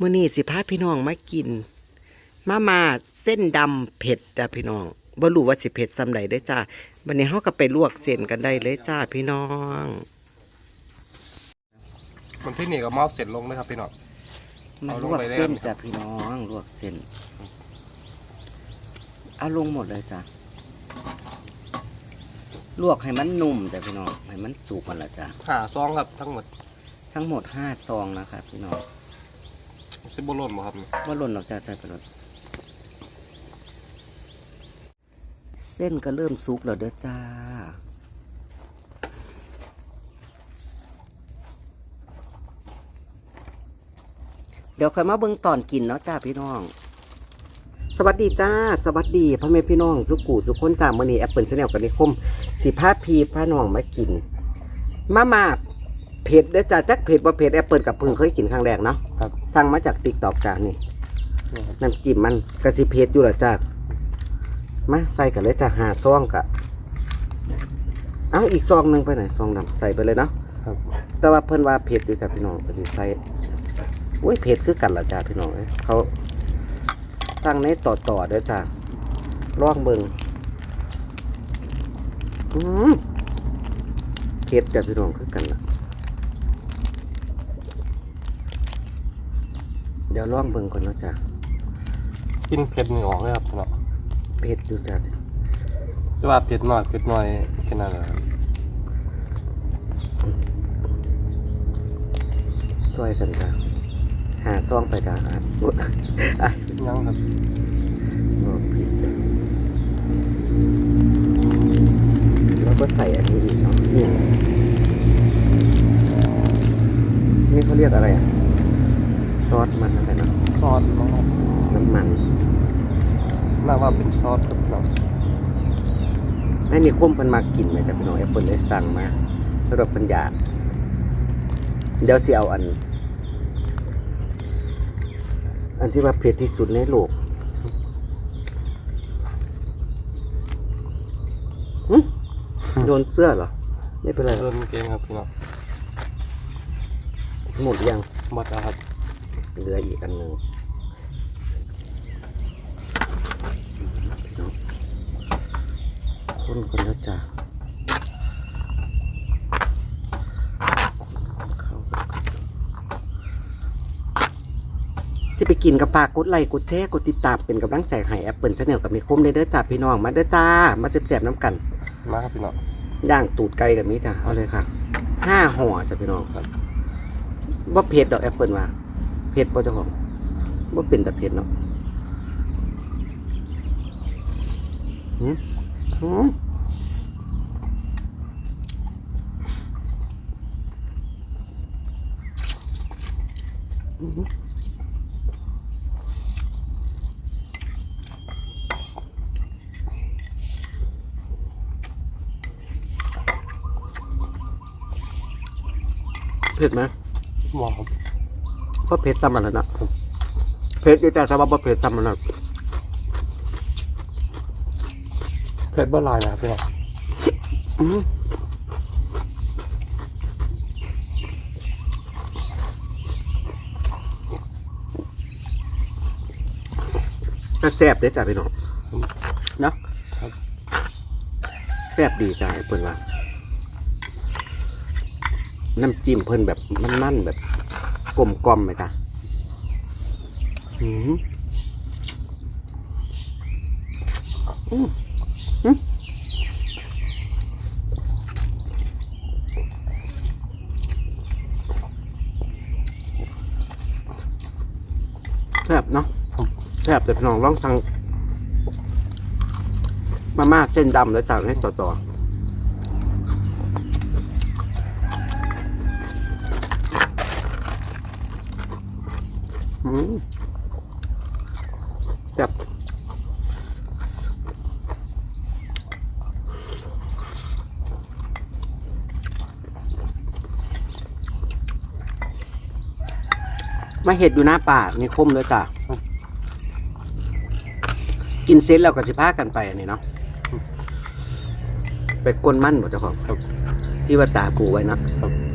มื้อนี้สิพาพี่น้องมากิน มามาเส้นดำเผ็ดจ้ะพี่น้องบ่รู้ว่าสิเผ็ดซำใดเด้อจ้าวันนี้เฮาก็ไปลวกเส้นกันได้เลยจ้าพี่น้องมันที่นี่ก็มอบเสร็จลงนะครับพี่น้องมาเอาลลงวกไปเลยเส้นครับจ้ะพี่น้องลวกเส้นเอาลงหมดเลยจ้ะลวกให้มันนุ่มจ้ะพี่น้องให้มันสุกมันละจ้ะหาซองครับทั้งหมด ทั้งหมดห้าซองนะครับพี่น้อง ซิบโบโลนบ่ครับนี่ว่าหล่นออกจากใส่ไปรถเส้นก็เริ่มสุกแล้วเด้อจ้า เดี๋ยวค่อยมาเบิ่งตอนกินเนาะจ้าพี่น้อง สวัสดีจ้า สวัสดีพ่อแม่พี่น้องสุกูทุกคนจ้ามื่อนี้แอปเปิลชาแนลกันนิคมสีผ้าพีพาน้องมากิน มามา เผ็ดเด้อจ้าจักเผ็ดบ่เผ็ดแอปเปิลกับเพิ่งเคยกินครั้งแรกเนาะครับ สั่งมาจากติ๊กตอกจ้านี่นี่ครับน้ำจิ้มมันกระสิเผ็ดอยู่ละจ้ามาใส่กันเลยจ้าหาซองกะเอาอีกซองหนึ่งไปไหนซองดำใส่ไปเลยเนาะครับแต่ว่าเพิ่นว่าเผ็ดอยู่จ้าพี่น้องก็สิใส่อุ้ยเผ็ดคือกันละจ้าพี่น้องเอ้ยเขาสั่งในต่อต่อๆเด้อจ้าลองเบิ่งอืมเผ็ดจ้าพี่น้องคือกันละ ดี๋ยวลองเบิ่งก่อนเนาะจ้ากินเผ็ดนี่ออกเลยครับพี่น้องเผ็ดอยู่จ้าแต่ว่าเผ็ดน้อยเผ็ดน้อยแค่นั้นแหละครับช่วยกันจ้าหาซองไปจ้าอะอุ๊ยอะยังครับโอ้ผิดจ้ะแล้วก็ใส่อันนี้อีกเนาะนี่นี่เขาเรียกอะไรอะ ซอสมันอะไรนะซอสเนาะน้ำมันน่าว่าเป็นซอสครับพี่น้องให้นี่คุ้มเพิ่นมากินไหมจ้ะพี่น้องแอปเปิลเลยสั่งมาสำหรับเพิ่นอยากเดี๋ยวสิเอาอัน อันที่ว่าเผ็ดที่สุดในโลกหึโดนเสื้อเหรอ ไม่เป็นไรหรเริ่อกมเกงครับพี่น้องหมดยังหมดแล้วครับ เหลืออีกอันหนึ่งพี่น้องคนคนแล้วจ้ะเข้ากันก่อนจะไปกินกับฝากกดไลค์กดแชร์กดติดตามเป็นกำลังใจให้แอปเปิลชาแนลกับนิคมได้เด้อจ้าพี่น้องมาเด้อจ้า มาเจ็บๆน้ำกัน มาครับพี่น้องย่างตูดไก่กับนี้จ้ะเอาเลยค่ะห้าห่อจ้ะพี่น้องครับว่าเผ็ดดอกแอปเปิลว่า เผ็ดป่ะเจ้าของว่าเป็นแต่เผ็ดเนาะหืมหืมเผ็ดไหมหอครับ ก็เผ็ดซ้ำมันแล้วนะเผ็ดอยู่แต่สำหรับว่าเผ็ดซ้ำมันแล้วเผ็ดบ่หลายนะครับพี่น้องอืมก็แซ่บเด้อจ้ะพี่น้องเนาะแซ่บดีจ้ะไอ้เพิ่นว่า น้ำจิ้มเพิ่นแบบมันๆแบบ กลมกลอมไหมจ้ะอืมอืมแซ่บเนาะแซ่บแต่พี่น้องลองสั่งมาม่าเส้นดำแล้วจากให้ต่อต่ ออืมแซ่บมาเห็ดอยู่หน้าป่านี่คมเลยจ้ะ กินเสร็จแล้วก็สิพากันไปอันนี้เนาะ ไปกวนมั่นบ่เจ้าของครับที่ว่าตากูไว้นะครับ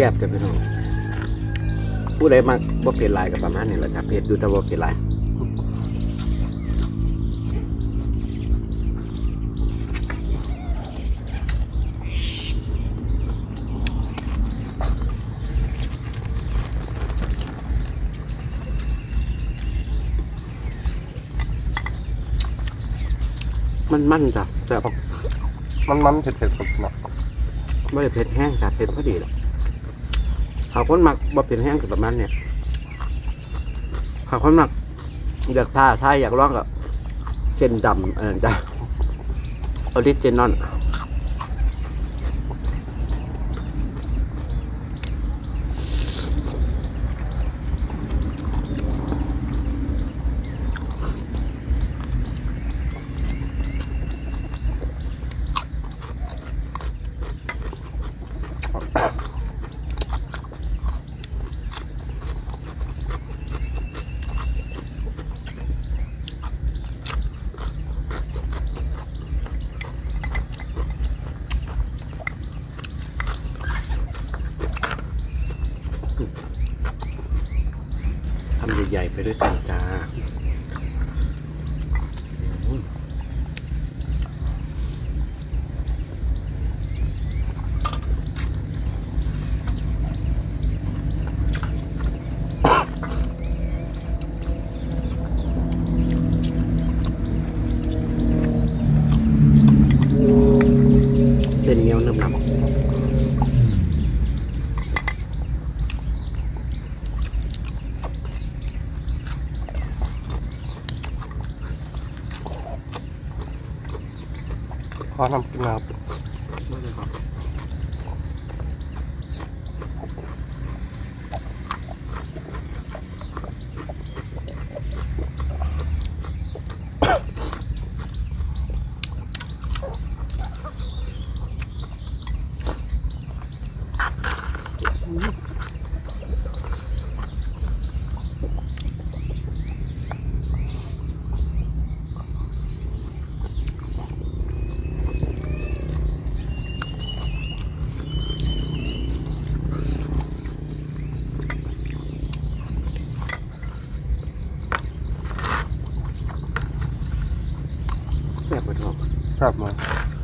จ้ะพี่น้องผู้ใดมักบ่เผ็ดหลายก็ประมาณนี้แหละจ้ะเผ็ดอยู่แต่บ่เผ็ดหลายมันมันๆจ้ะแต่บมันมันๆเผ็ดเผ็ดๆครับเนาะไม่ได้เผ็ดแห้งจ้ะเผ็ดพอดีหรอกเขาคนหมักบ่เผ็นแห้งก็ประมาณเนี่ยเขาคนหมักอยากทาทายอยากร้องกับเส้นดำเออจ้ะออริจินอล ทำใหญ่ๆไปด้วยกันจ้าเส้นเหนียวนุ่มหนับ ขอน้ำกินน้ำ แซ่บปะ ท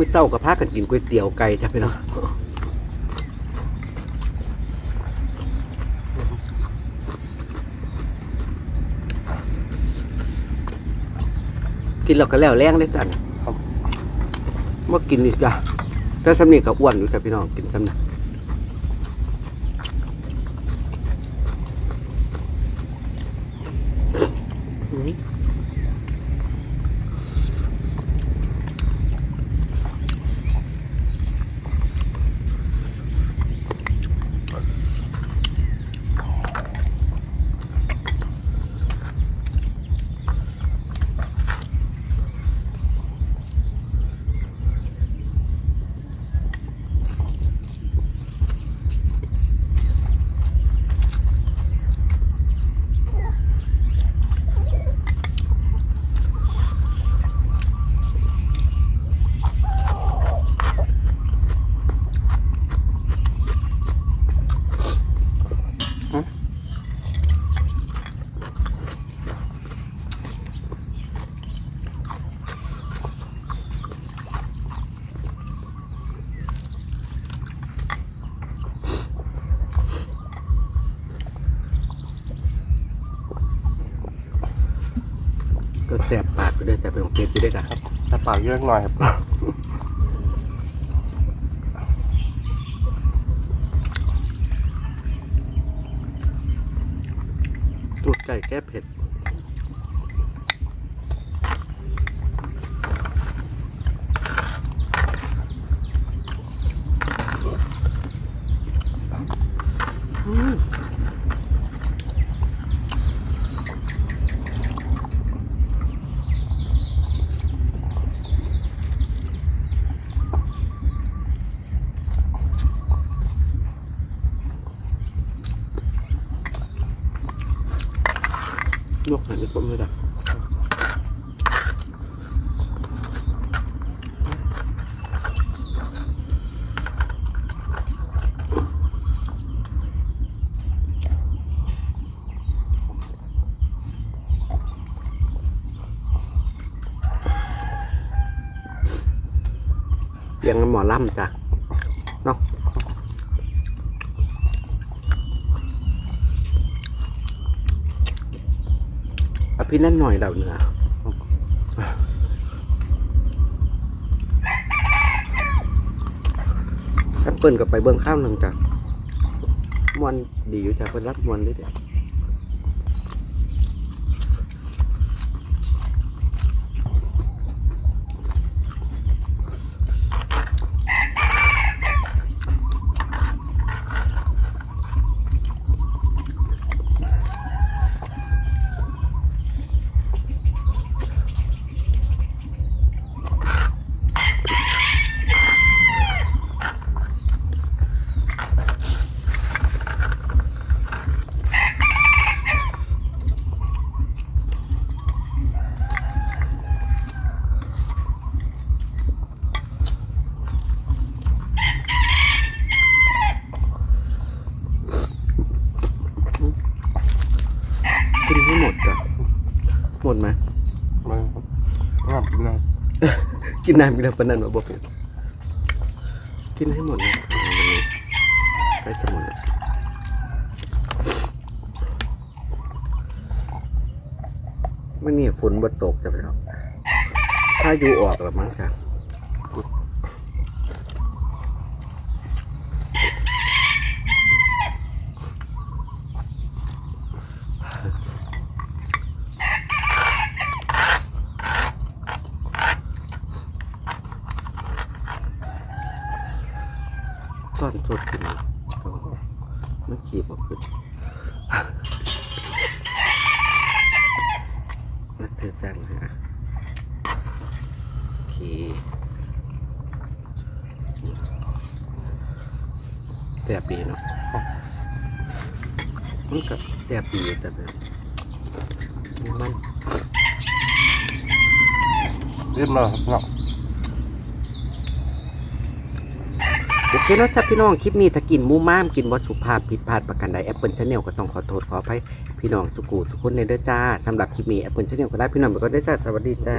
มื้อเจ้ากับพากันกินก๋วยเตี๋ยวไก่จ้ะพี่น้องกินแล้วก็แล้วแรงได้อจ้ะครับเมื่อกินนี่จ้ะแต่สำนีก็อ้วนอยู่จ้ะพี่น้องกินสำนี กก็ได้จ้ะเป็นของเป็ดอยู่ด้วยกันถ้าปากเยอะหน่อยครับตูดไก่แก้เผ็ดอืม ลวกหน่อยไม่ส้มเลยด่ะเสียงหมอล่ำจ้ะเนาะ พี่นั่นหน่อยเดาเนือแอปเปิลกับไปเบิ้งข้าวหนึ่งจ้ะมวนดีอยู่จ้ะเป็นรับมวนด้วยเด็ หมดไหมมันงับนะกินน้ำกินน้ำปานนันมาบอกเป็นกินให้หมดนะวันนี้ใกล้จะหมดแล้วมันนี่ฝนบดตกจะไปหรอกถ้าอยู่ออกหรือมั้งค่ะ ต้อนโทษกินโอ้โหมันขีบออกขึ้นมาเจอจังฮะโอเคแซ่บดีเนาะมันกับแซ่บดีแต่แบบมันเรียบร้อยครับเนาะ โอเคเนาะจ้ะพี่น้องคลิปนี้ถ้ากินมูม่ามกินวัตสุภาพผิดพลาดประกันใดแอปเปิลชาแนลก็ต้องขอโทษขออภัยพี่น้องสุกูสุกคนในเด้อจ้าสำหรับคลิปนี้แอปเปิลชาแนลก็ได้พี่น้องไปก็ได้จ้าสวัสดีจ้า